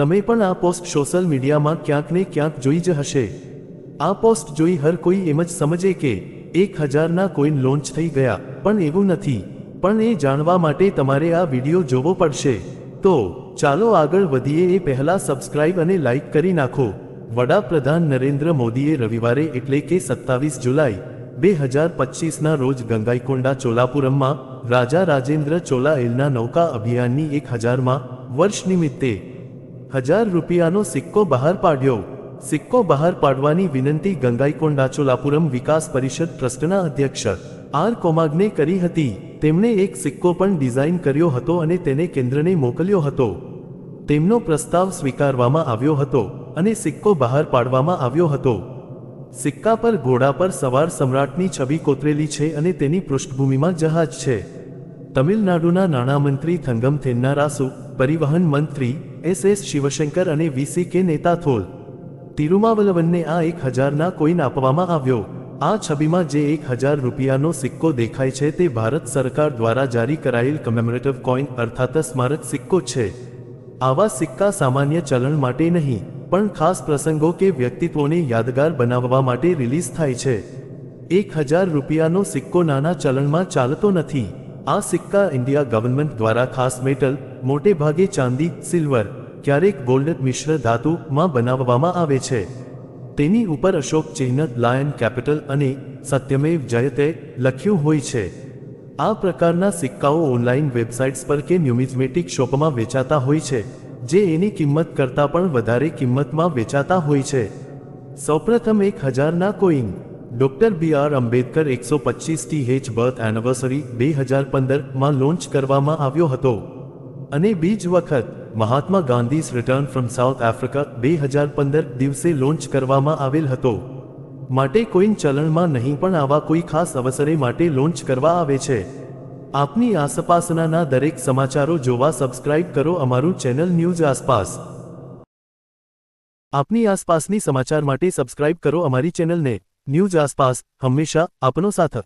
તમે પણ આ પોસ્ટ સોશિયલ મીડિયામાં ક્યાંક ને ક્યાંક જોઈ જ હશે. આ પોસ્ટ જોઈ હર કોઈ એમ જ સમજે કે એક હજારના કોઈન લોન્ચ થઈ ગયા. પણ એવું નથી. પણ એ જાણવા માટે તમારે આ વીડિયો જોવો પડશે. તો, ચાલો આગળ વધીએ એ પહેલા સબસ્ક્રાઇબ અને લાઇક કરી નાખો. વડાપ્રધાન નરેન્દ્ર મોદીએ રવિવારે એટલે કે સત્તાવીસ જુલાઈ, બે હજાર પચીસના રોજ ગંગાઈકોંડા ચોલાપુરમમાં રાજા રાજેન્દ્ર ચોલા એલના નૌકા અભિયાનની એક હજારમાં વર્ષ નિમિત્તે હજાર રૂપિયાનો સિક્કો બહાર પાડ્યો. સિક્કો બહાર પાડવાની વિનંતી ગંગાઈકોંડા ચોલાપુરમ વિકાસ પરિષદ ટ્રસ્ટના અધ્યક્ષ આર કોમાગને કરી હતી. તેમણે એક સિક્કો પણ ડિઝાઇન કર્યો હતો અને તેને કેન્દ્રને મોકલ્યો હતો. તેમનો પ્રસ્તાવ સ્વીકારવામાં આવ્યો હતો અને સિક્કો બહાર પાડવામાં આવ્યો હતો. સિક્કા પર ઘોડા પર સવાર સમ્રાટની છબી કોતરેલી છે અને તેની પૃષ્ઠભૂમિમાં જહાજ છે. તમિલનાડુના નાણામંત્રી થંગમ થેન્નારાસુ, પરિવહન મંત્રી એસ એસ શિવશંકર અને વીસી કે નેતા થોલ. તિરુમાવલવનને આ એક હજારના કોઈન આપવામાં આવ્યો. આ છબીમાં જે એક હજાર રૂપિયાનો સિક્કો દેખાય છે તે ભારત સરકાર દ્વારા જારી કરાયેલ કમેમોરેટિવ કોઈન અર્થાત સ્મારક સિક્કો છે. આવા સિક્કા સામાન્ય ચલણ માટે નહીં, પણ ખાસ પ્રસંગો કે વ્યક્તિત્વોને યાદગાર બનાવવા માટે રિલીઝ થાય છે. એક હજાર રૂપિયાનો સિક્કો નાના ચલણમાં ચાલતો નથી. આ સિક્કા ઇન્ડિયા ગવર્મેન્ટ દ્વારા ખાસ મેટલ મોટે ભાગે ચાંદી, સિલ્વર, ક્યારેક ગોલ્ડ મિશ્ર ધાતુમાં બનાવવામાં આવે છે. તેની ઉપર અશોક ચિહ્ન, લાયન કેપિટલ અને સત્યમેવ જયતે લખ્યું હોય છે. આ પ્રકારના સિક્કાઓ ઓનલાઈન વેબસાઇટ્સ પર કે ન્યુમિઝમેટિક શોપમાં વેચાતા હોય છે, જે એની કિંમત કરતાં પણ વધારે કિંમતમાં વેચાતા હોય છે. સૌપ્રથમ એક હજારના coin. Doctor B R Ambedkar એકસો પચીસ ટી હેચ બર્થ એનિવર્સરી, બે હજાર પંદરમાં લોન્ચ કરવામાં આવ્યો હતો. અને બીજ વખત, Mahatma Gandhi's return from South Africa બે હજાર પંદર દિવસે લોન્ચ કરવામાં આવેલ હતો. માટે કોઈન ચલણમાં નહીં પણ આવા કોઈ ખાસ અવસરે માટે લોન્ચ કરવા આવે છે. આપની આસપાસના દરેક સમાચારો જોવા સબસ્ક્રાઇબ કરો અમારું ચેનલ ન્યૂઝ આસપાસ આપની આસપાસની સમાચાર માટે સબસ્ક્રાઇબ કરો અમારી ચેનલને ન્યૂઝ આસપાસ હંમેશા આપનો સાથ.